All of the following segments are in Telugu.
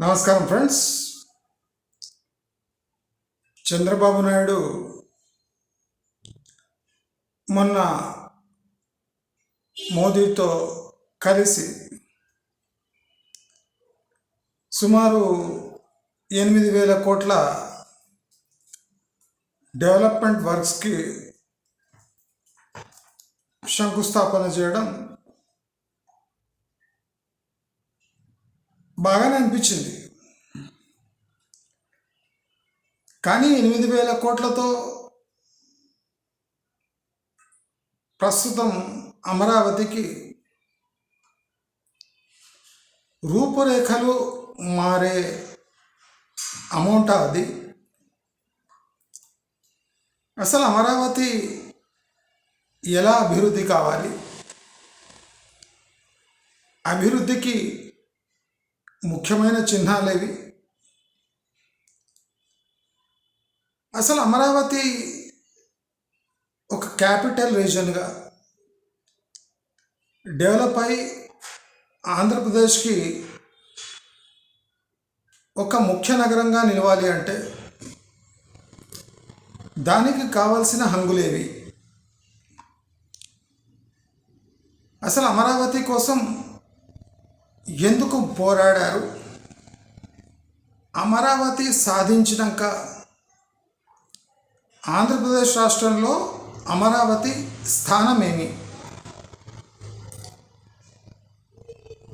నమస్కారం ఫ్రెండ్స్. చంద్రబాబు నాయుడు మొన్న మోదీతో కలిసి సుమారు ఎనిమిది వేల కోట్ల డెవలప్మెంట్ వర్క్స్కి శంకుస్థాపన చేయడం బాగానే అనిపించింది. కానీ ఎనిమిది వేల కోట్లతో ప్రస్తుతం అమరావతికి రూపురేఖలు మారే అమౌంట్ అది. అసలు అమరావతి ఎలా అభివృద్ధి కావాలి? అభివృద్ధికి ముఖ్యమైన చిహ్నాలు ఇవి అసలు అమరావతి ఒక క్యాపిటల్ రీజన్గా డెవలప్ అయి ఆంధ్రప్రదేశ్కి ఒక ముఖ్య నగరంగా నిలవాలి అంటే దానికి కావాల్సిన హంగులేవి అసలు అమరావతి కోసం ఎందుకు పోరాడారు? అమరావతి సాధించినాక ఆంధ్రప్రదేశ్ రాష్ట్రంలో అమరావతి స్థానం ఏమి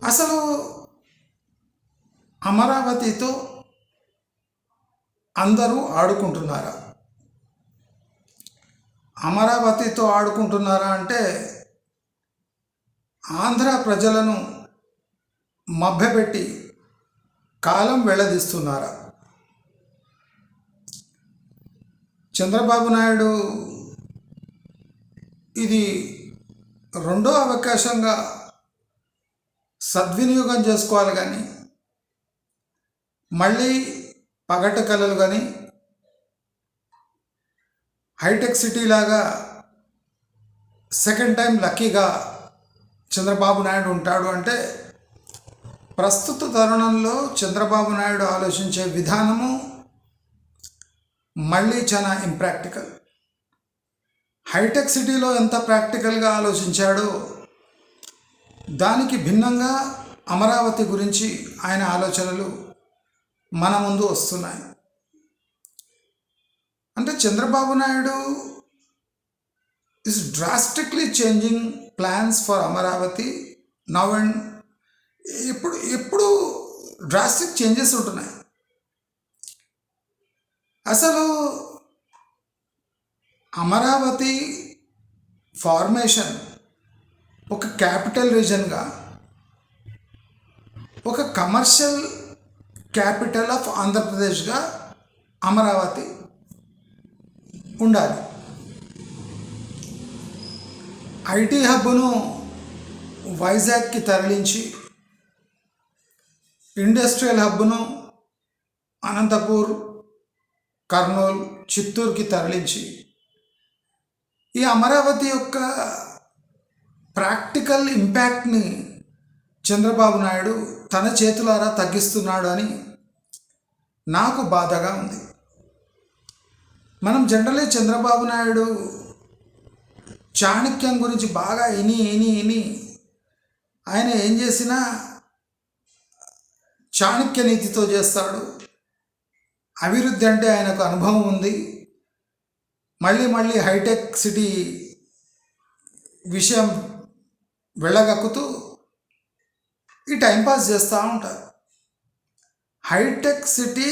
అసలు అమరావతితో అందరూ ఆడుకుంటున్నారా? అమరావతితో ఆడుకుంటున్నారా అంటే ఆంధ్ర ప్రజలను మభ్యపెట్టి కాలం వెళ్ళదీస్తున్నారా చంద్రబాబు నాయుడు ఇది రెండో అవకాశంగా సద్వినియోగం చేసుకోవాలి కానీ మళ్ళీ పగట కళలు కానీ హైటెక్ సిటీ లాగా సెకండ్ టైం లక్కీగా చంద్రబాబు నాయుడు ఉంటాడు అంటే ప్రస్తుత తరుణంలో చంద్రబాబు నాయుడు ఆలోచించే విధానము మళ్ళీ చాలా ఇంప్రాక్టికల్ హైటెక్ సిటీలో ఎంత ప్రాక్టికల్గా ఆలోచించాడో దానికి భిన్నంగా అమరావతి గురించి ఆయన ఆలోచనలు మన ముందు వస్తున్నాయి. అంటే Chandrababu Naidu is drastically changing plans for Amaravati. Now and ఎప్పుడు ఎప్పుడు డ్రాస్టిక్ చేంజెస్ ఉంటున్నాయి. అసలు అమరావతి ఫార్మేషన్ ఒక క్యాపిటల్ రీజన్గా ఒక కమర్షియల్ క్యాపిటల్ ఆఫ్ ఆంధ్రప్రదేశ్గా అమరావతి ఉండాలి. ఐటీ హబ్ను వైజాగ్కి తరలించి ఇండస్ట్రియల్ హబ్ను అనంతపూర్ కర్నూలు చిత్తూరుకి తరలించి ఈ అమరావతి యొక్క ప్రాక్టికల్ ఇంపాక్ట్ని చంద్రబాబు నాయుడు తన చేతులారా తగ్గిస్తున్నాడు అని నాకు బాధగా ఉంది. మనం జనరలీ చంద్రబాబు నాయుడు చాణక్యం గురించి బాగా ఇని ఇని ఇని ఆయన ఏం చేసినా చాణక్య నీతితో చేస్తాడు. అభివృద్ధి అంటే ఆయనకు అనుభవం ఉంది. మళ్ళీ మళ్ళీ హైటెక్ సిటీ విషయం వెళ్ళగక్కుతూ ఈ టైంపాస్ చేస్తూ ఉంటారు. హైటెక్ సిటీ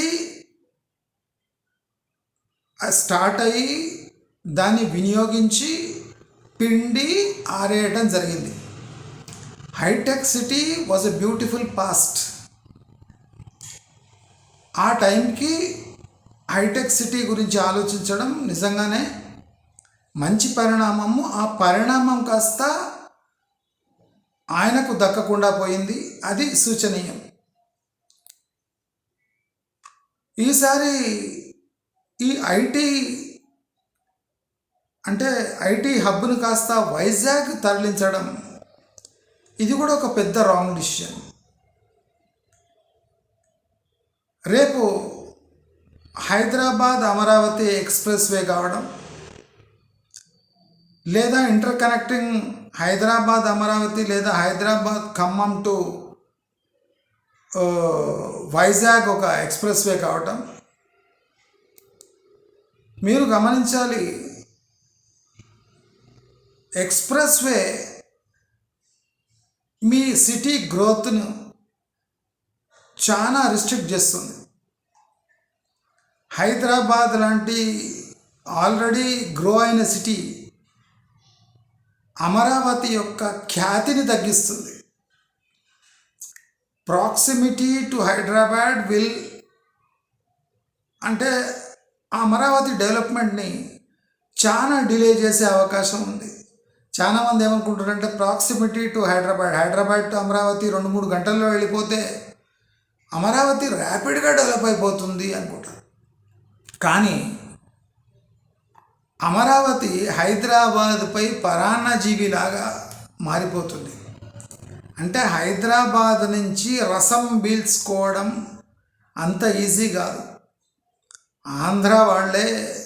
స్టార్ట్ అయ్యి దాన్ని వినియోగించి పిండి ఆరేయడం జరిగింది. Hitech city was a beautiful past. ఆ టైంకి హైటెక్ సిటీ గురించి ఆలోచించడం నిజంగానే మంచి పరిణామము. ఆ పరిణామం కాస్త ఆయనకు దక్కకుండా పోయింది. అది సూచనీయం. ఈసారి ఈ ఐటీ అంటే ఐటీ హబ్ను కాస్త వైజాగ్ తరలించడం ఇది కూడా ఒక పెద్ద రాంగ్ డిసిషన్. రేపు హైదరాబాద్ అమరావతి ఎక్స్ప్రెస్ వే కావడం లేదా ఇంటర్ కనెక్టింగ్ హైదరాబాద్ అమరావతి లేదా హైదరాబాద్ ఖమ్మం టు వైజాగ్ ఒక ఎక్స్ప్రెస్ వే కావటం. మీరు గమనించాలి ఎక్స్ప్రెస్ వే మీ సిటీ గ్రోత్ను చాలా రిస్ట్రిక్ట్ చేస్తుంది. హైదరాబాద్ లాంటి ఆల్రెడీ గ్రో అయిన సిటీ అమరావతి యొక్క ఖ్యాతిని తగ్గిస్తుంది. ప్రాక్సిమిటీ టు హైదరాబాద్ విల్ అంటే ఆ అమరావతి డెవలప్మెంట్ని చాలా డిలే చేసే అవకాశం ఉంది. చాలా మంది ఏమనుకుంటారంటే proximity to Hyderabad Hyderabad to Amaravati రెండు మూడు గంటల్లో వెళ్ళిపోతే అమరావతి ర్యాపిడ్గా డెవలప్ అయిపోతుంది అనుకుంటారు. కానీ అమరావతి హైదరాబాద్పై పరాన్నజీవిలాగా మారిపోతుంది. అంటే హైదరాబాద్ నుంచి రసం పీల్చుకోవడం అంత ఈజీ కాదు. ఆంధ్ర వాళ్ళే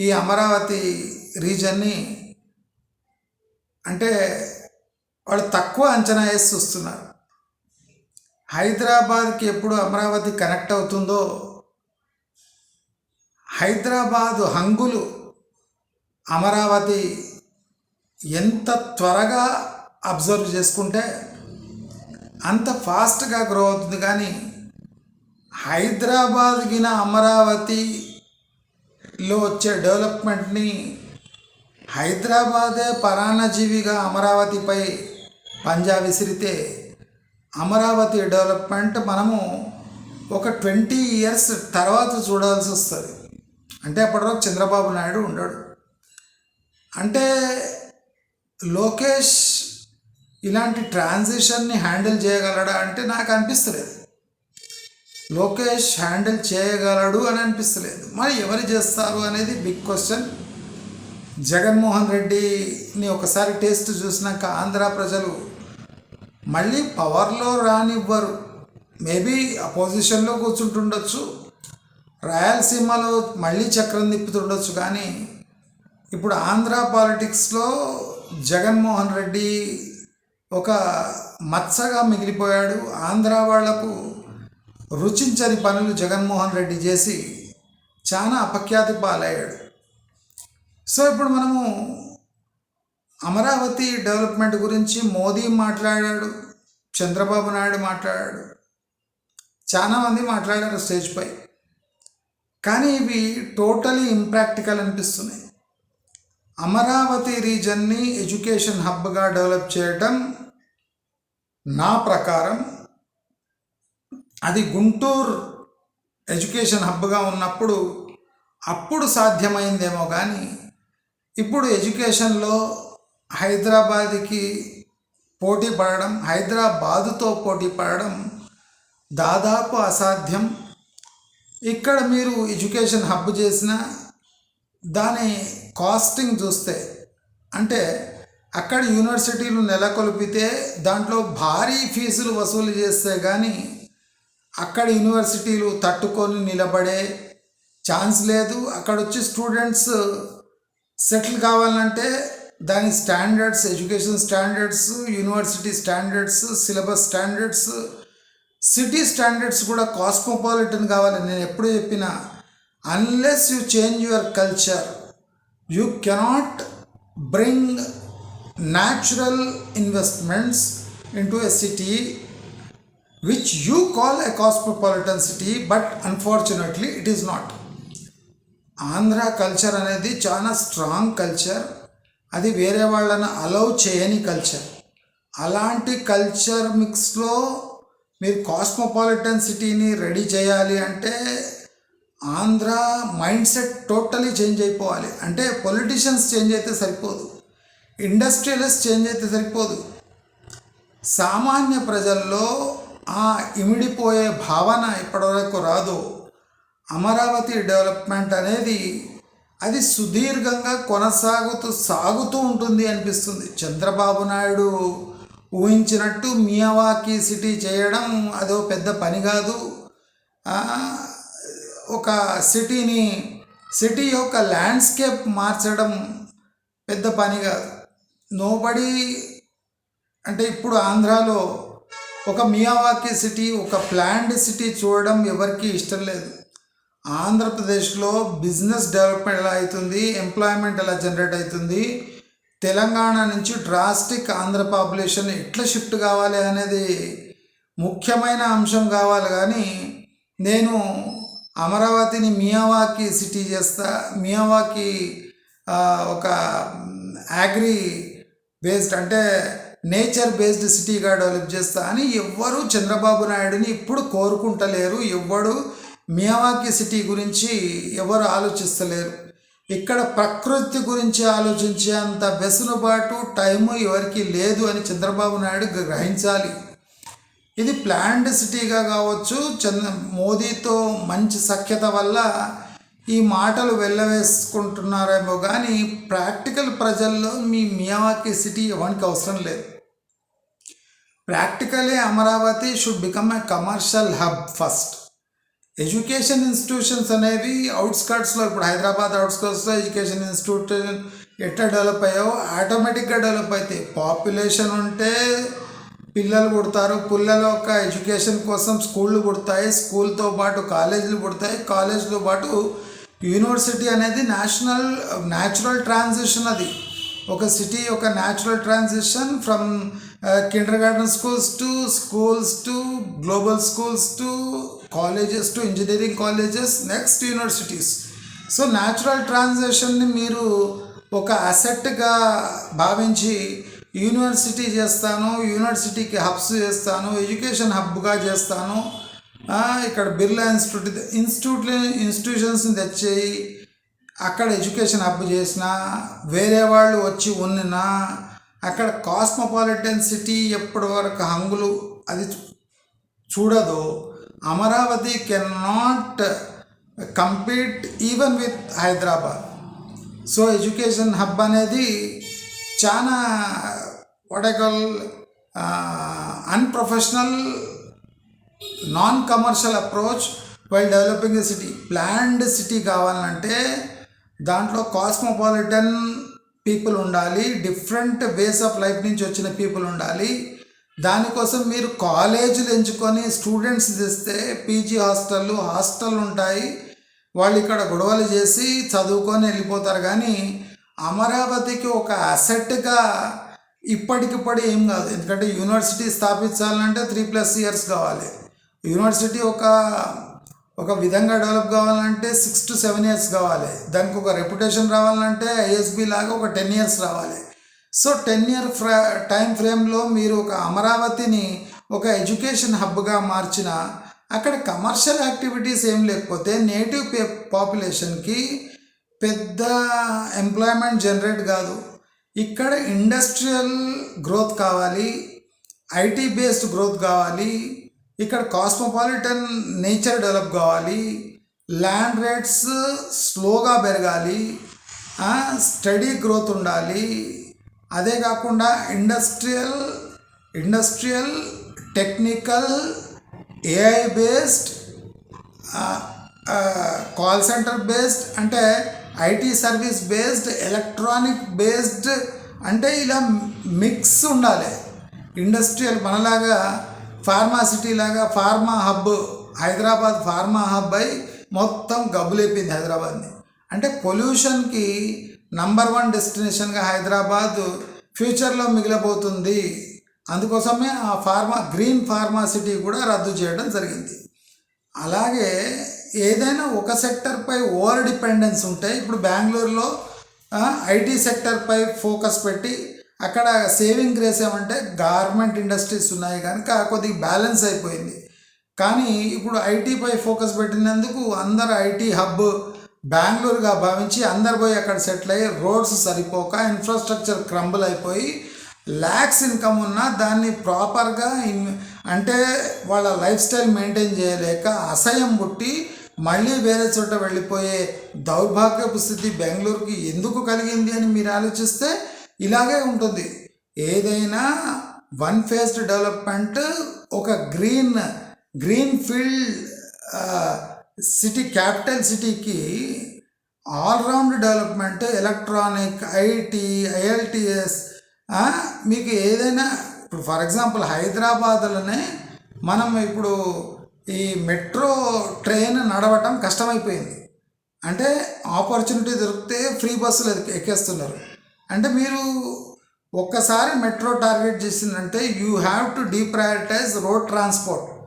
ఈ అమరావతి రీజన్ని అంటే వాళ్ళు తక్కువ అంచనా వేసి చూస్తున్నారు. హైదరాబాద్కి ఎప్పుడు అమరావతి కనెక్ట్ అవుతుందో హైదరాబాదు హంగులు అమరావతి ఎంత త్వరగా అబ్జర్వ్ చేసుకుంటే అంత ఫాస్ట్గా గ్రో అవుతుంది. కానీ హైదరాబాద్ గిన అమరావతిలో వచ్చే డెవలప్మెంట్ని హైదరాబాదే పరాణజీవిగా అమరావతిపై పంజా విసిరితే అమరావతి డెవలప్మెంట్ మనము ఒక ట్వంటీ ఇయర్స్ తర్వాత చూడాల్సి వస్తుంది. అంటే అప్పటివరకు చంద్రబాబు నాయుడు ఉండడు. అంటే లోకేష్ ఇలాంటి ట్రాన్సిషన్ని హ్యాండిల్ చేయగలడా అంటే నాకు అనిపిస్తలేదు. లోకేష్ హ్యాండిల్ చేయగలడు అని అనిపిస్తలేదు. మరి ఎవరు చేస్తారు అనేది బిగ్ క్వశ్చన్. జగన్మోహన్ రెడ్డిని ఒకసారి టేస్ట్ చూసినాక ఆంధ్ర ప్రజలు మళ్ళీ పవర్లో రానివ్వరు. మేబీ అపోజిషన్లో కూర్చుంటుండొచ్చు. రాయలసీమలో మళ్ళీ చక్రం తిప్పుతుండొచ్చు. కానీ ఇప్పుడు ఆంధ్ర పాలిటిక్స్లో జగన్మోహన్ రెడ్డి ఒక మత్సగా మిగిలిపోయాడు. ఆంధ్ర వాళ్ళకు రుచించని పనులు జగన్మోహన్ రెడ్డి చేసి చాలా అపఖ్యాతి పాలయ్యాడు. సో ఇప్పుడు మనము అమరావతి డెవలప్మెంట్ గురించి మోదీ మాట్లాడాడు చంద్రబాబు నాయుడు మాట్లాడాడు. చాలామంది మాట్లాడారు స్టేజ్పై కానీ ఇవి టోటలీ ఇంప్రాక్టికల్ అనిపిస్తున్నాయి. అమరావతి రీజన్ని ఎడ్యుకేషన్ హబ్గా డెవలప్ చేయటం నా ప్రకారం అది గుంటూరు ఎడ్యుకేషన్ హబ్గా ఉన్నప్పుడు అప్పుడు సాధ్యమైందేమో కానీ ఇప్పుడు ఎడ్యుకేషన్లో హైదరాబాద్కి పోటీ పడడం హైదరాబాదుతో పోటీ పడడం దాదాపు అసాధ్యం. ఇక్కడ మీరు ఎడ్యుకేషన్ హబ్ చేసిన దాని కాస్టింగ్ చూస్తే అంటే అక్కడ యూనివర్సిటీలు నెలకొల్పితే దాంట్లో భారీ ఫీజులు వసూలు చేస్తే కానీ అక్కడ యూనివర్సిటీలు తట్టుకొని నిలబడే ఛాన్స్ లేదు. అక్కడ వచ్చి స్టూడెంట్స్ సెటిల్ కావాలంటే దాని standards education standards university standards syllabus standards city standards కూడా కాస్మోపాలిటన్ కావాలి. నేను ఎప్పుడు చెప్పిన unless you change your culture you cannot bring natural investments into a city which you call a cosmopolitan city but unfortunately it is not Andhra culture అనేది చాలా స్ట్రాంగ్ కల్చర్ అది వేరే వాళ్ళని అలౌ చేయని కల్చర్ అలాంటి కల్చర్ మిక్స్లో మీరు కాస్మోపాలిటన్ సిటీని రెడీ చేయాలి అంటే Andhra mind set totally change అయిపోవాలి. అంటే పొలిటీషియన్స్ చేంజ్ అయితే సరిపోదు. ఇండస్ట్రియలిస్ట్ చేంజ్ అయితే సరిపోదు. సామాన్య ప్రజల్లో ఆ ఇమిడిపోయే భావన ఇప్పటివరకు రాదు అమరావతి డెవలప్మెంట్ అనేది అది సుదీర్ఘంగా కొనసాగుతూ సాగుతూ ఉంటుంది అనిపిస్తుంది. చంద్రబాబు నాయుడు ఊహించినట్టు మియావాకి సిటీ చేయడం అదో పెద్ద పని కాదు. ఒక సిటీని సిటీ యొక్క ల్యాండ్స్కేప్ మార్చడం పెద్ద పని కాదు. నోబడి అంటే ఇప్పుడు ఆంధ్రాలో ఒక మియావాకి సిటీ ఒక ప్లాండ్ సిటీ చూడడం ఎవరికీ ఇష్టం లేదు. ఆంధ్రప్రదేశ్లో బిజినెస్ డెవలప్మెంట్ ఎలా అవుతుంది ఎంప్లాయ్మెంట్ ఎలా జనరేట్ అవుతుంది తెలంగాణ నుంచి డ్రాస్టిక్ ఆంధ్ర పాపులేషన్ ఎట్లా షిఫ్ట్ కావాలి అనేది ముఖ్యమైన అంశం కావాలి. కానీ నేను అమరావతిని మియావాకి సిటీ చేస్తా మియావాకి ఒక అగ్రి బేస్డ్ అంటే నేచర్ బేస్డ్ సిటీగా డెవలప్ చేస్తా అని ఎవ్వరు చంద్రబాబు నాయుడుని ఇప్పుడు కోరుకుంటలేరు. ఎవ్వడు మియావాకి సిటీ గురించి ఎవరు ఆలోచిస్తలేరు. ఇక్కడ ప్రకృతి గురించి ఆలోచించే అంత వెసులుబాటు టైము ఎవరికి లేదు అని చంద్రబాబు నాయుడు గ్రహించాలి. ఇది ప్లాండ్ సిటీగా కావచ్చు చంద్ర మోదీతో మంచి సఖ్యత వల్ల ఈ మాటలు వెళ్ళవేసుకుంటున్నారేమో కానీ ప్రాక్టికల్ ప్రజల్లో మీ మియావాకి సిటీ ఎవరికి అవసరం లేదు. Practically Amaravati should become a commercial hub first. Education institutions అనేవి అవుట్స్కట్స్లో ఇప్పుడు హైదరాబాద్ అవుట్స్కట్స్లో ఎడ్యుకేషన్ ఇన్స్టిట్యూషన్ ఎట్లా డెవలప్ అయ్యావో ఆటోమేటిక్గా డెవలప్ అవుతాయి పాపులేషన్ ఉంటే పిల్లలు పుడతారు. పిల్లల యొక్క ఎడ్యుకేషన్ కోసం స్కూళ్ళు పుడతాయి. స్కూల్తో పాటు కాలేజీలు పుడతాయి. కాలేజ్తో పాటు యూనివర్సిటీ అనేది నేషనల్ న్యాచురల్ ట్రాన్సిషన్ అది. ఒక సిటీ ఒక natural transition from kindergarten schools to schools to global schools to colleges to engineering colleges next universities so natural ట్రాన్సాక్షన్ని మీరు ఒక అసెట్గా భావించి యూనివర్సిటీ చేస్తాను యూనివర్సిటీకి హబ్స్ చేస్తాను ఎడ్యుకేషన్ హబ్గా చేస్తాను. ఇక్కడ బిర్లా ఇన్స్టిట్యూట్ ఇన్స్టిట్యూట్ ఇన్స్టిట్యూషన్స్ని తెచ్చేయి. అక్కడ ఎడ్యుకేషన్ హబ్ చేసిన వేరే వాళ్ళు వచ్చి ఉన్నినా అక్కడ కాస్మోపాలిటన్ సిటీ ఎప్పటి వరకు హంగులు అది చూడదో చూడదు Amaravati can not compete even with Hyderabad so education hub అనేది చాలా వడకల్ unprofessional non commercial approach while developing the city planned city కావాలంటే దాంట్లో కాస్మోపాలిటన్ పీపుల్ ఉండాలి డిఫరెంట్ వేస్ ఆఫ్ లైఫ్ నుంచి వచ్చిన పీపుల్ ఉండాలి దానికోసం మీరు కాలేజీలు ఎంచుకొని స్టూడెంట్స్ తెస్తే పీజీ హాస్టళ్ళు హాస్టల్ ఉంటాయి వాళ్ళు ఇక్కడ గొడవలు చేసి చదువుకొని వెళ్ళిపోతారు. కానీ అమరావతికి ఒక అసెట్గా ఇప్పటికిప్పుడు ఏం కాదు. ఎందుకంటే యూనివర్సిటీ స్థాపించాలంటే త్రీ ప్లస్ ఇయర్స్ కావాలి. యూనివర్సిటీ ఒక ఒక విధంగా డెవలప్ కావాలంటే సిక్స్ టు సెవెన్ ఇయర్స్ కావాలి. దానికి ఒక రెప్యుటేషన్ రావాలంటే ఐఎస్బి లాగా ఒక టెన్ ఇయర్స్ రావాలి. సో టెన్ ఇయర్ ఫ్రా టైం ఫ్రేమ్లో మీరు ఒక అమరావతిని ఒక ఎడ్యుకేషన్ హబ్గా మార్చిన అక్కడ కమర్షియల్ యాక్టివిటీస్ ఏం లేకపోతే నేటివ్ పే పాపులేషన్కి పెద్ద ఎంప్లాయ్మెంట్ జనరేట్ కాదు. ఇక్కడ ఇండస్ట్రియల్ గ్రోత్ కావాలి ఐటీ బేస్డ్ గ్రోత్ కావాలి ఇక్కడ కాస్మోపాలిటన్ నేచర్ డెవలప్ కావాలి ల్యాండ్ రేట్స్ స్లోగా పెరగాలి స్టడీ గ్రోత్ ఉండాలి అదే కాకుండా industrial industrial technical AI based call centre based అంటే IT service based electronic based అంటే ఇలా మిక్స్ ఉండాలి. ఇండస్ట్రియల్ మనలాగా ఫార్మాసిటీ లాగా pharma hub Hyderabad pharma hub అయి మొత్తం గబ్బులేపింది హైదరాబాద్ని. అంటే పొల్యూషన్కి నంబర్ వన్ డెస్టినేషన్గా హైదరాబాద్ ఫ్యూచర్లో మిగిలిపోతుంది అందుకోసమే ఆ ఫార్మా గ్రీన్ ఫార్మాసిటీ కూడా రద్దు చేయడం జరిగింది. అలాగే ఏదైనా ఒక సెక్టర్పై ఓవర్ డిపెండెన్స్ ఉంటే ఇప్పుడు బెంగళూరులో ఐటీ సెక్టర్పై ఫోకస్ పెట్టి అక్కడ సేవింగ్ ఏమంటే గార్మెంట్ ఇండస్ట్రీస్ ఉన్నాయి కనుక కొద్దిగా బ్యాలెన్స్ అయిపోయింది. కానీ ఇప్పుడు ఐటీపై ఫోకస్ పెట్టినందుకు అందరు ఐటీ హబ్ బెంగళూరుగా భావించి అందరు పోయి అక్కడ సెటిల్ అయ్యి రోడ్స్ సరిపోక ఇన్ఫ్రాస్ట్రక్చర్ క్రంబుల్ అయిపోయి ల్యాక్స్ ఇన్కమ్ ఉన్నా దాన్ని ప్రాపర్గా ఇన్ అంటే వాళ్ళ లైఫ్ స్టైల్ మెయింటైన్ చేయలేక అసహ్యం పుట్టి మళ్ళీ వేరే చోట వెళ్ళిపోయే దౌర్భాగ్యపు స్థితి బెంగళూరుకి ఎందుకు కలిగింది అని మీరు ఆలోచిస్తే ఇలాగే ఉంటుంది. ఏదైనా వన్ ఫేస్డ్ డెవలప్మెంట్ ఒక green green field city capital సిటీకి all round development electronic IT ILTS మీకు ఏదైనా ఇప్పుడు ఫర్ ఎగ్జాంపుల్ హైదరాబాద్లోనే మనం ఇప్పుడు ఈ మెట్రో ట్రైన్ నడవటం కష్టమైపోయింది. అంటే ఆపర్చునిటీ దొరికితే ఫ్రీ బస్సులు ఎక్కి- ఎక్కేస్తున్నారు. అంటే మీరు ఒక్కసారి మెట్రో టార్గెట్ చేసిందంటే you have to deprioritise road transport.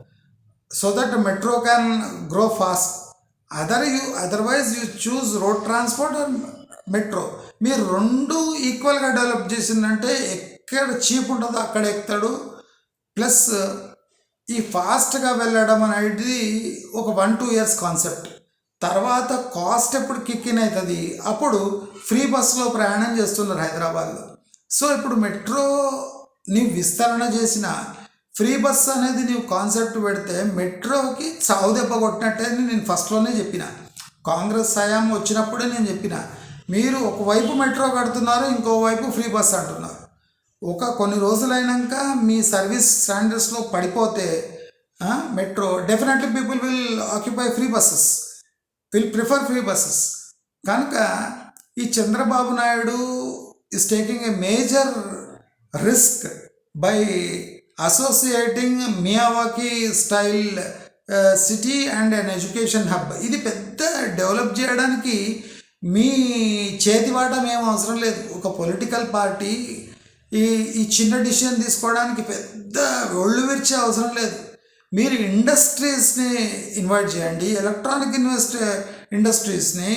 So that metro can grow fast other you otherwise you choose road transport and metro మీరు రెండు ఈక్వల్గా డెవలప్ చేసిందంటే ఎక్కడ చీప్ ఉంటుందో అక్కడ ఎక్కుతాడు. ప్లస్ ఈ ఫాస్ట్గా వెళ్ళడం అనేది ఒక వన్ టూ ఇయర్స్ కాన్సెప్ట్ తర్వాత కాస్ట్ ఎప్పుడు కిక్ ఇన్ అవుతుంది? అప్పుడు ఫ్రీ బస్సులో ప్రయాణం చేస్తున్నారు హైదరాబాద్లో. సో ఇప్పుడు మెట్రో నీవు విస్తరణ చేసిన ఫ్రీ బస్ అనేది నీవు కాన్సెప్ట్ పెడితే మెట్రోకి సావు దెబ్బ కొట్టినట్టే నేను ఫస్ట్లోనే చెప్పిన. కాంగ్రెస్ హయాం వచ్చినప్పుడే నేను చెప్పిన. మీరు ఒకవైపు మెట్రో కడుతున్నారు ఇంకోవైపు ఫ్రీ బస్ అంటున్నారు. ఒక కొన్ని రోజులైనాక మీ సర్వీస్ స్టాండర్డ్స్లో పడిపోతే metro definitely people will occupy free buses will prefer free buses కనుక ఈ Chandrababu Naidu is taking a major risk by associating Miyawaki style city and an education hub ఇది పెద్ద డెవలప్ చేయడానికి మీ చేతివాటం ఏం అవసరం లేదు. ఒక పొలిటికల్ పార్టీ ఈ ఈ చిన్న డిసిషన్ తీసుకోవడానికి పెద్ద ఒళ్ళు విరిచే అవసరం లేదు. మీరు ఇండస్ట్రీస్ని ఇన్వైట్ చేయండి. ఎలక్ట్రానిక్ ఇన్వెస్ట్ ఇండస్ట్రీస్ని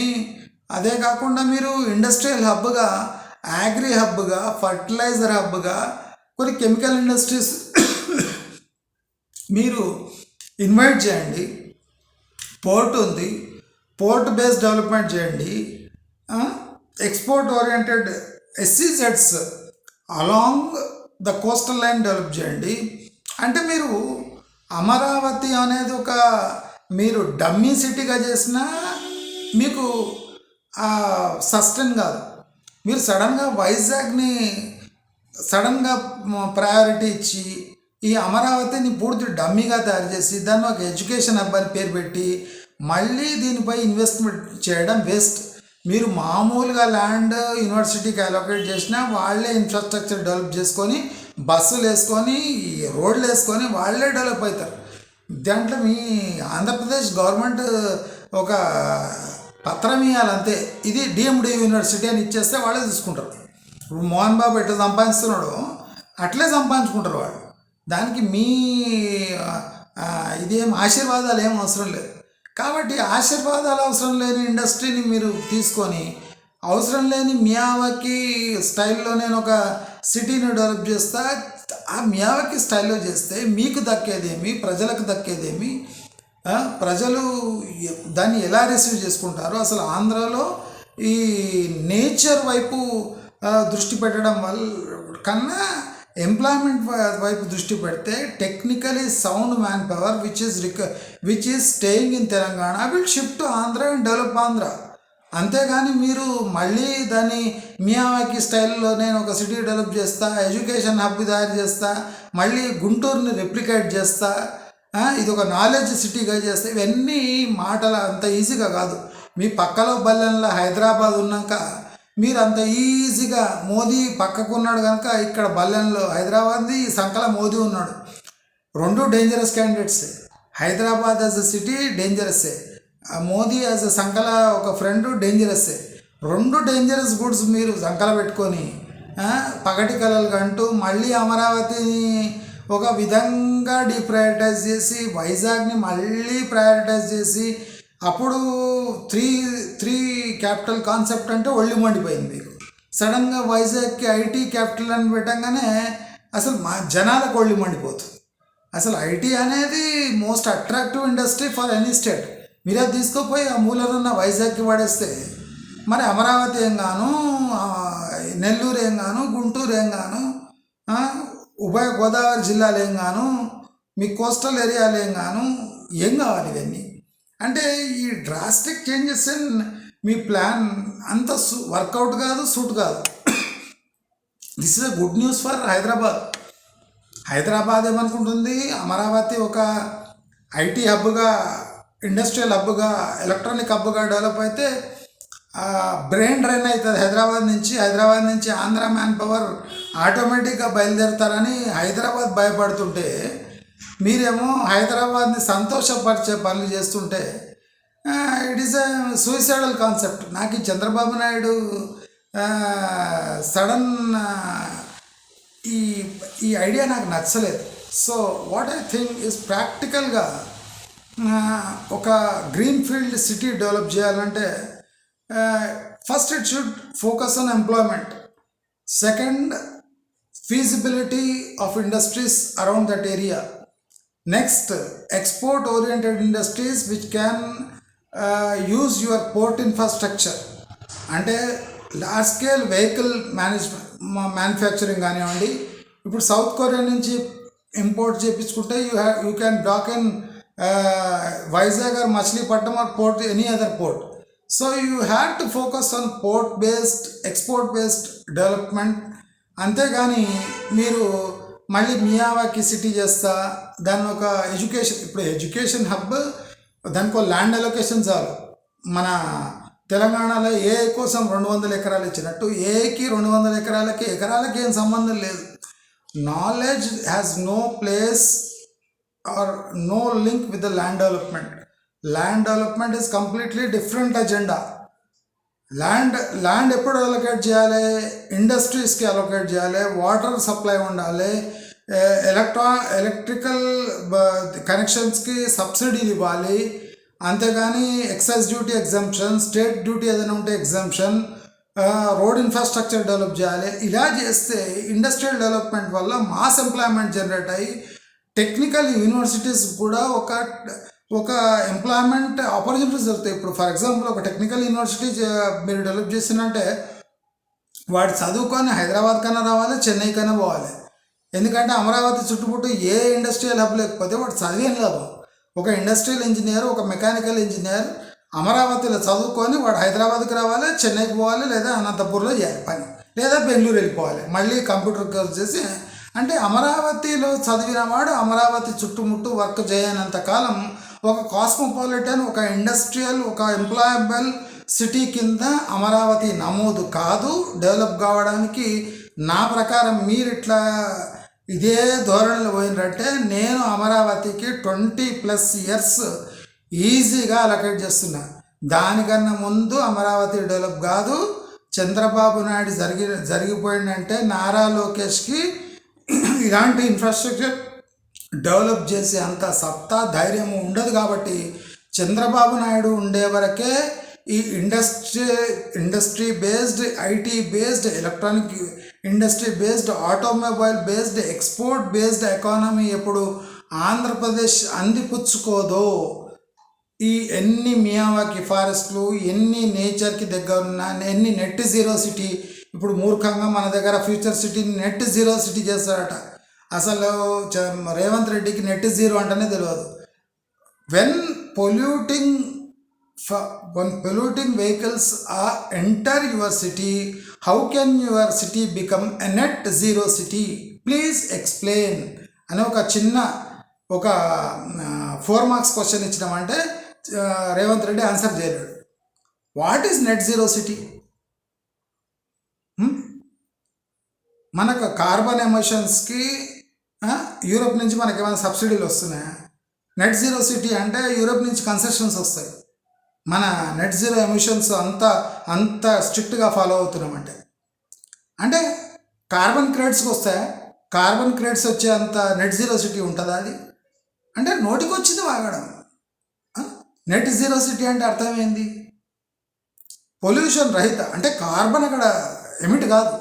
అదే కాకుండా మీరు ఇండస్ట్రియల్ హబ్గా అగ్రి హబ్గా ఫర్టిలైజర్ హబ్గా కొన్ని కెమికల్ ఇండస్ట్రీస్ మీరు ఇన్వైట్ చేయండి. పోర్ట్ ఉంది. పోర్ట్ బేస్డ్ డెవలప్మెంట్ చేయండి. Export oriented ఎస్సీజెడ్స్ along the coastal line develop చేయండి. అంటే మీరు అమరావతి అనేది ఒక మీరు డమ్మీ సిటీగా చేసినా మీకు సస్టైన్ కాదు. మీరు సడన్గా వైజాగ్ని సడన్గా ప్రయారిటీ ఇచ్చి ఈ అమరావతిని పూర్తి డమ్మీగా తయారు చేసి దాన్ని ఒక ఎడ్యుకేషన్ హబ్ అని పేరు పెట్టి మళ్ళీ దీనిపై ఇన్వెస్ట్మెంట్ చేయడం వేస్ట్ మీరు మామూలుగా ల్యాండ్ యూనివర్సిటీకి అలొకేట్ చేసినా వాళ్ళే ఇన్ఫ్రాస్ట్రక్చర్ డెవలప్ చేసుకొని బస్సులు వేసుకొని రోడ్లు వేసుకొని వాళ్ళే డెవలప్ అవుతారు. దాంట్లో మీ ఆంధ్రప్రదేశ్ గవర్నమెంట్ ఒక పత్రం ఇవ్వాలంతే ఇది డిఎండి యూనివర్సిటీ అని ఇచ్చేస్తే వాళ్ళే తీసుకుంటారు. ఇప్పుడు మోహన్ బాబు ఎట్లా సంపాదిస్తున్నాడు అట్లే సంపాదించుకుంటారు వాళ్ళు. దానికి మీ ఇదేం ఆశీర్వాదాలు ఏం అవసరం లేదు. కాబట్టి ఆశీర్వాదాలు అవసరం లేని ఇండస్ట్రీని మీరు తీసుకొని అవసరం లేని మియావకి స్టైల్లో నేను ఒక సిటీని డెవలప్ చేస్తా ఆ మియావకి స్టైల్లో చేస్తే మీకు దక్కేదేమి ప్రజలకు దక్కేదేమి ప్రజలు దాన్ని ఎలా రిసీవ్ చేసుకుంటారు అసలు ఆంధ్రాలో ఈ నేచర్ వైపు దృష్టి పెట్టడం వల్ల కన్నా ఎంప్లాయ్మెంట్ వైపు దృష్టి పెడితే technically sound manpower which is రిక which is staying in Telangana will shift Andhra and develop Andhra. అంతేగాని మీరు మళ్ళీ దాన్ని మియావాకి స్టైల్లో నేను ఒక సిటీ డెవలప్ చేస్తా ఎడ్యుకేషన్ హబ్ తయారు చేస్తా మళ్ళీ గుంటూరుని రెప్లికేట్ చేస్తా ఇది ఒక నాలెడ్జ్ సిటీగా చేస్తే ఇవన్నీ మాటలు అంత ఈజీగా కాదు. మీ పక్కలో బల్లెంలో హైదరాబాద్ ఉన్నాక మీరు అంత ఈజీగా మోదీ పక్కకున్నాడు కనుక ఇక్కడ బల్లెంలో హైదరాబాద్ది సంకల మోదీ ఉన్నాడు. రెండు డేంజరస్ క్యాండిడేట్సే హైదరాబాద్ యాజ్ అ సిటీ డేంజరస్సే మోదీ యాజ్ అ సంకల ఒక ఫ్రెండ్ డేంజరస్సే రెండు డేంజరస్ గుడ్స్ మీరు సంకల పెట్టుకొని పగటి కలలు కంటూ మళ్ళీ అమరావతిని ఒక విధంగా డీప్రయారిటైజ్ చేసి వైజాగ్ని మళ్ళీ ప్రయారిటైజ్ చేసి అప్పుడు త్రీ త్రీ క్యాపిటల్ కాన్సెప్ట్ అంటే ఒళ్ళు మండిపోయింది మీకు. సడన్గా వైజాగ్కి ఐటీ క్యాపిటల్ అని పెట్టంగానే అసలు మా జనాలకు ఒళ్ళు మండిపోతుంది. అసలు ఐటీ అనేది most attractive industry for any state మీరు అది తీసుకుపోయి ఆ మూలనున్న వైజాగ్కి పడేస్తే మరి అమరావతి ఏం గాను నెల్లూరు ఏం గాను గుంటూరు ఏం గాను ఉభయ గోదావరి జిల్లాలు ఏం గాను మీ కోస్టల్ ఏరియాలు ఏం గాను ఏం కావాలి ఇవన్నీ? అంటే ఈ డ్రాస్టిక్ చేంజెస్ ఇన్ మీ ప్లాన్ అంత వర్కౌట్ కాదు సూట్ కాదు. This is a good news for Hyderabad Hyderabad ఏమనుకుంటుంది? అమరావతి ఒక ఐటీ హబ్గా ఇండస్ట్రియల్ హబ్గా ఎలక్ట్రానిక్ హబ్గా డెవలప్ అయితే బ్రెయిన్ డ్రైన్ అవుతుంది. హైదరాబాద్ నుంచి హైదరాబాద్ నుంచి ఆంధ్ర మ్యాన్ పవర్ ఆటోమేటిక్గా బయలుదేరుతారని హైదరాబాద్ భయపడుతుంటే మీరేమో హైదరాబాద్ని సంతోషపరిచే పనులు చేస్తుంటే it is a suicidal concept నాకు ఈ చంద్రబాబు నాయుడు సడన్ ఈ ఈ ఐడియా నాకు నచ్చలేదు. So what I think is ప్రాక్టికల్గా ఒక గ్రీన్ ఫీల్డ్ సిటీ డెవలప్ చేయాలంటే first it should focus on employment second feasibility of industries around that area. Next export oriented industries which can uh, use your port infrastructure. అంటే large scale vehicle management manufacturing కానివ్వండి. ఇప్పుడు సౌత్ కొరియా నుంచి ఇంపోర్ట్ చేయించుకుంటే you have you can dock in Vizag or Machilipatnam or port any other port so you have to focus on port based export based development అంతేగాని మీరు మళ్ళీ మియావాకి సిటీ చేస్తా దాన్ని ఒక ఎడ్యుకేషన్ ఇప్పుడు ఎడ్యుకేషన్ హబ్ దానికి ఒక ల్యాండ్ అలొకేషన్ చాలు. మన తెలంగాణలో ఏ కోసం రెండు వందల ఎకరాలు ఇచ్చినట్టు ఏకి రెండు వందల ఎకరాలకి ఎకరాలకి ఏం సంబంధం లేదు. Knowledge has no place or no link with the land development land development is completely different agenda land land ఎప్పుడు అలొకేట్ చేయాలి? ఇండస్ట్రీస్కి అలొకేట్ చేయాలి? వాటర్ సప్లై ఉండాలి? ఎలక్ట్రా ఎలక్ట్రికల్ కనెక్షన్స్కి సబ్సిడీలు ఇవ్వాలి. అంతేగాని excise duty exemption state duty ఏదైనా ఉంటే ఎగ్జంప్షన్ రోడ్ ఇన్ఫ్రాస్ట్రక్చర్ డెవలప్ చేయాలి. ఇలా చేస్తే ఇండస్ట్రియల్ డెవలప్మెంట్ వల్ల మాస్ ఎంప్లాయ్మెంట్ జనరేట్ అయ్యి టెక్నికల్ యూనివర్సిటీస్ కూడా ఒక ఒక ఎంప్లాయ్మెంట్ ఆపర్చునిటీస్ దొరుకుతాయి. ఇప్పుడు ఫర్ ఎగ్జాంపుల్ ఒక టెక్నికల్ యూనివర్సిటీ మీరు డెవలప్ చేసినంటే వాడు చదువుకొని హైదరాబాద్ కన్నా రావాలి చెన్నై కన్నా పోవాలి. ఎందుకంటే అమరావతి చుట్టుముట్టు ఏ ఇండస్ట్రియల్ హబ్ లేకపోతే వాడు చదివేం లాభం ఒక ఇండస్ట్రియల్ ఇంజనీర్ ఒక మెకానికల్ ఇంజనీర్ అమరావతిలో చదువుకొని వాడు హైదరాబాద్కి రావాలి చెన్నైకి పోవాలి లేదా అనంతపూర్లో చేయాలి పని. లేదా బెంగళూరు వెళ్ళిపోవాలి. మళ్ళీ కంప్యూటర్ కోర్స్ చేసి అంటే అమరావతిలో చదివిన వాడు అమరావతి చుట్టుముట్టు వర్క్ చేయనంత కాలం ఒక కాస్మోపాలిటన్ ఒక ఇండస్ట్రియల్ ఒక ఎంప్లాయబుల్ సిటీ కింద అమరావతి నమోదు కాదు డెవలప్ కావడానికి నా ప్రకారం మీరు ఇట్లా ఇదే ధోరణిలో పోయినారంటే నేను అమరావతికి ట్వంటీ ప్లస్ ఇయర్స్ ఈజీగా అలకేట్ చేస్తున్నా. దానికన్నా ముందు అమరావతి డెవలప్ కాదు చంద్రబాబు నాయుడు జరిగి జరిగిపోయిందంటే నారా లోకేష్కి ఇలాంటి ఇన్ఫ్రాస్ట్రక్చర్ డెవలప్ చేసే అంత సత్తా ధైర్యం ఉండదు కాబట్టి చంద్రబాబు నాయుడు ఉండే వరకే ఈ industry industry based IT based electronic industry based automobile based export based economy ఎప్పుడు ఆంధ్రప్రదేశ్ అందిపుచ్చుకోదో ఈ ఎన్ని మియావాకి ఫారెస్ట్లు ఎన్ని నేచర్కి దగ్గర ఉన్న ఎన్ని నెట్ జీరో సిటీ ఇప్పుడు మూర్ఖంగా మన దగ్గర ఫ్యూచర్ సిటీని నెట్ జీరో సిటీ చేస్తారట. అసలు రేవంత్ రెడ్డికి నెట్ జీరో అంటేనే తెలియదు when polluting one polluting vehicles are enter your city how can your city become a net zero city please explain అని ఒక చిన్న ఒక ఫోర్ మార్క్స్ క్వశ్చన్ ఇచ్చినామంటే రేవంత్ రెడ్డి ఆన్సర్ చేయలేడు. What is net zero city మనకు కార్బన్ ఎమిషన్స్కి యూరోప్ నుంచి మనకి ఏమైనా సబ్సిడీలు వస్తున్నాయా? నెట్ జీరో సిటీ అంటే యూరోప్ నుంచి కన్సెషన్స్ వస్తాయి. మన నెట్ జీరో ఎమిషన్స్ అంత అంత స్ట్రిక్ట్గా ఫాలో అవుతున్నామంటే అంటే. కార్బన్ క్రెడిట్స్కి వస్తాయా? కార్బన్ క్రెడిట్స్ వచ్చే అంత నెట్ జీరో సిటీ ఉంటుందా అది? అంటే నోటికి వచ్చింది వాగడం నెట్ జీరో సిటీ అంటే అర్థమైంది? పొల్యూషన్ రహిత అంటే కార్బన్ అక్కడ ఎమిట్ కాదు.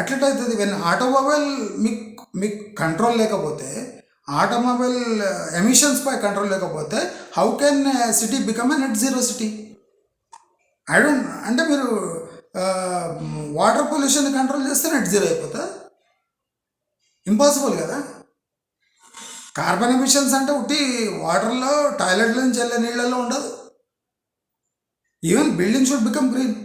అట్లటవుతుంది వెన్ ఆటోమొబైల్ మీకు మీకు కంట్రోల్ లేకపోతే ఆటోమొబైల్ uh, ఎమిషన్స్ పై కంట్రోల్ లేకపోతే how can city become a net zero city I don't అంటే మీరు వాటర్ పొల్యూషన్ కంట్రోల్ చేస్తే నెట్ జీరో అయిపోతా? ఇంపాసిబుల్ కదా? కార్బన్ ఎమిషన్స్ అంటే ఉట్టి వాటర్లో టాయిలెట్లో నుంచి వెళ్ళే నీళ్ళల్లో ఉండదు. Even building should become green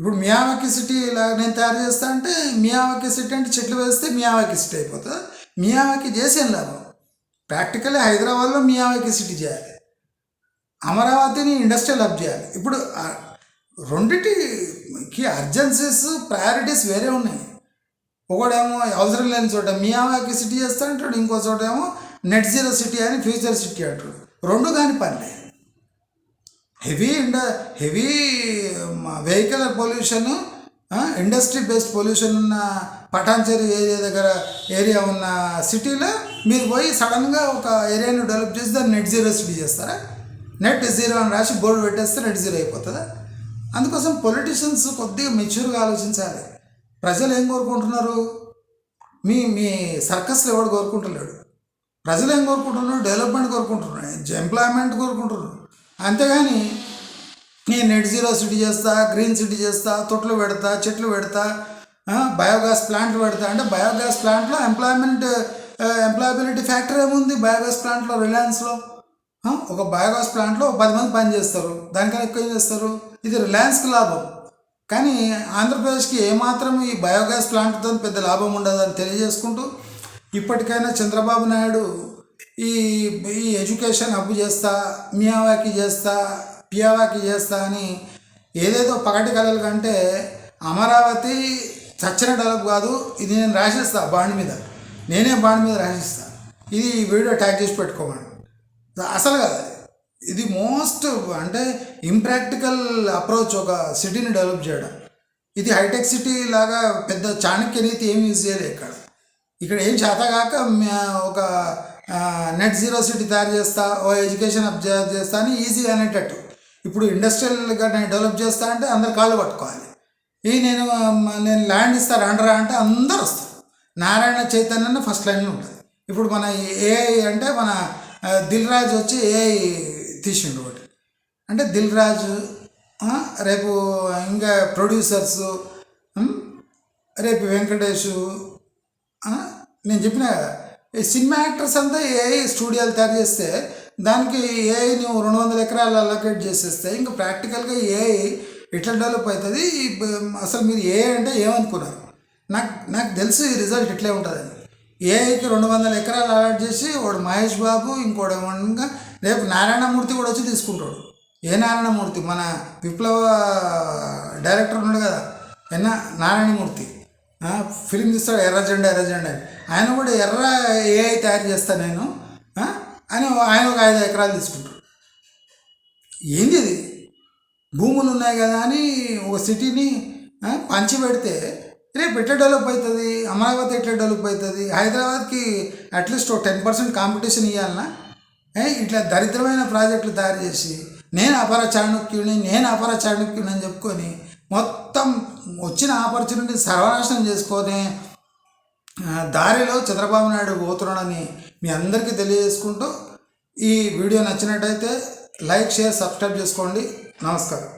ఇప్పుడు మియావకి సిటీ ఇలా నేను తయారు చేస్తా అంటే మియావకి సిటీ అంటే చెట్లు వేస్తే మియావకి సిటీ అయిపోతుంది మియావకి చేసేం లాభం? ప్రాక్టికల్లీ హైదరాబాద్లో మియావకి సిటీ చేయాలి. అమరావతిని ఇండస్ట్రియల్ హబ్ చేయాలి. ఇప్పుడు రెండిటికి అర్జెన్సీస్ ప్రయారిటీస్ వేరే ఉన్నాయి. ఒకడేమో అవసరం లేని చోట మియావాకి సిటీ చేస్తా అంటాడు ఇంకో చోట ఏమో నెట్ జీరో సిటీ అని ఫ్యూచర్ సిటీ అంటాడు. రెండు కాని పనిలే heavy ఇండ heavy vehicle pollution industry based pollution ఉన్న పటాన్చేరి ఏరియా దగ్గర ఏరియా ఉన్న సిటీలో మీరు పోయి సడన్గా ఒక ఏరియాను డెవలప్ చేసి దాన్ని నెట్ జీరో సిటీ చేస్తారా? నెట్ జీరో అని రాసి బోర్డు పెట్టేస్తే నెట్ జీరో అయిపోతుందా? అందుకోసం పొలిటీషియన్స్ కొద్దిగా మెచ్యూర్గా ఆలోచించాలి. ప్రజలు ఏం కోరుకుంటున్నారు? మీ మీ సర్కస్లో ఎవడు కోరుకుంటలేడు? ప్రజలు ఏం కోరుకుంటున్నారు? డెవలప్మెంట్ కోరుకుంటున్నారు? ఎంప్లాయ్మెంట్ కోరుకుంటున్నారు? అంతేగాని నేను నెట్ జీరో సిటీ చేస్తా గ్రీన్ సిటీ చేస్తా తొట్లు పెడతా చెట్లు పెడతా బయోగ్యాస్ ప్లాంట్లు పెడతా. అంటే బయోగ్యాస్ ప్లాంట్లో ఎంప్లాయ్మెంట్ ఎంప్లాయబిలిటీ ఫ్యాక్టర్ ఏముంది? బయోగ్యాస్ ప్లాంట్లో రిలయన్స్లో ఒక బయోగ్యాస్ ప్లాంట్లో ఒక పది మంది పని చేస్తారు. దానికన్నా ఎక్కువ ఏం చేస్తారు? ఇది రిలయన్స్కి లాభం. కానీ ఆంధ్రప్రదేశ్కి ఏమాత్రం ఈ బయోగ్యాస్ ప్లాంట్తో పెద్ద లాభం ఉండదని తెలియజేసుకుంటూ ఇప్పటికైనా చంద్రబాబు నాయుడు ఈ ఈ ఎడ్యుకేషన్ అప్పు చేస్తా మియావాకి చేస్తా పియావాకి చేస్తా అని ఏదేదో పగటి కలలు కంటే అమరావతి చచ్చిన డెవలప్ కాదు ఇది నేను రాసిస్తా బాండ్ మీద. నేనే బాండ్ మీద రాసిస్తా. ఇది వీడియో ట్యాగ్ చేసి పెట్టుకోమని. అసలు కదా ఇది మోస్ట్ అంటే ఇంప్రాక్టికల్ అప్రోచ్ ఒక సిటీని డెవలప్ చేయడం. ఇది హైటెక్ సిటీ లాగా పెద్ద చాణక్య నీతి ఏమి యూజ్ చేయలేదు ఇక్కడ. ఇక్కడ ఏం చేత కాక ఒక నెట్ జీరో సిటీ తయారు చేస్తా ఓ ఎడ్యుకేషన్ అప్ చేస్తా అని ఈజీ అనేటట్టు. ఇప్పుడు ఇండస్ట్రియల్గా నేను డెవలప్ చేస్తా అంటే అందరు కాళ్ళు పట్టుకోవాలి. ఈ నేను నేను ల్యాండ్ ఇస్తా రండరా అంటే అందరు వస్తారు. నారాయణ చైతన్య ఫస్ట్ లైన్లో ఉంటుంది. ఇప్పుడు మన ఏఐ అంటే మన దిల్ రాజు వచ్చి ఏఐ తీసిండు ఒకటి. అంటే దిల్ రాజు రేపు ఇంకా ప్రొడ్యూసర్స్ రేపు వెంకటేషు నేను చెప్పిన కదా ఈ సినిమా యాక్టర్స్ అంతా ఏఐ స్టూడియోలు తయారు చేస్తే దానికి ఏఐ నువ్వు రెండు వందల ఎకరాలు అలొకేట్ చేసేస్తే ఇంకా ప్రాక్టికల్గా ఏఐ ఎట్లా డెవలప్ అవుతుంది? అసలు మీరు ఏఐ అంటే ఏమనుకున్నారు? నాకు నాకు తెలుసు ఈ రిజల్ట్ ఇట్లే ఉంటుందని. ఏఐకి రెండు వందల ఎకరాలు అలాట్ చేసి వాడు మహేష్ బాబు ఇంకోటి ఇంకా రేపు నారాయణమూర్తి కూడా వచ్చి తీసుకుంటాడు. ఏ నారాయణమూర్తి? మన విప్లవ డైరెక్టర్ ఉన్నాడు కదా ఎన్న? నారాయణమూర్తి. ఫిలిం తీస్తాడు ఎర్ర జెండా ఎర్ర జెండా. ఆయన కూడా ఎర్ర ఏఐ తయారు చేస్తాను నేను. అని ఆయన ఒక ఐదు ఎకరాలు తీసుకుంటాడు ఏంది ఇది? భూములు ఉన్నాయి కదా అని ఒక సిటీని పంచి పెడితే రేపు ఎట్లా డెవలప్ అవుతుంది? అమరావతి ఎట్లా డెవలప్ అవుతుంది? హైదరాబాద్కి అట్లీస్ట్ ఒక టెన్ పర్సెంట్ కాంపిటీషన్ ఇవ్వాలన్నా ఏ, ఇట్లా దరిద్రమైన ప్రాజెక్టులు తయారు చేసి నేను అపర చాణక్యుని నేను అపర చాణక్యుని అని చెప్పుకొని మొత్తం మొత్తం వచ్చిన ఆపర్చునిటీ సర్వనాశనం చేసుకొని దారిలో చంద్రబాబు నాయుడు పోతున్నాడని మీ అందరికీ తెలియజేసుకుంటూ ఈ వీడియో నచ్చినట్టయితే లైక్ షేర్ సబ్స్క్రైబ్ చేసుకోండి. నమస్కారం.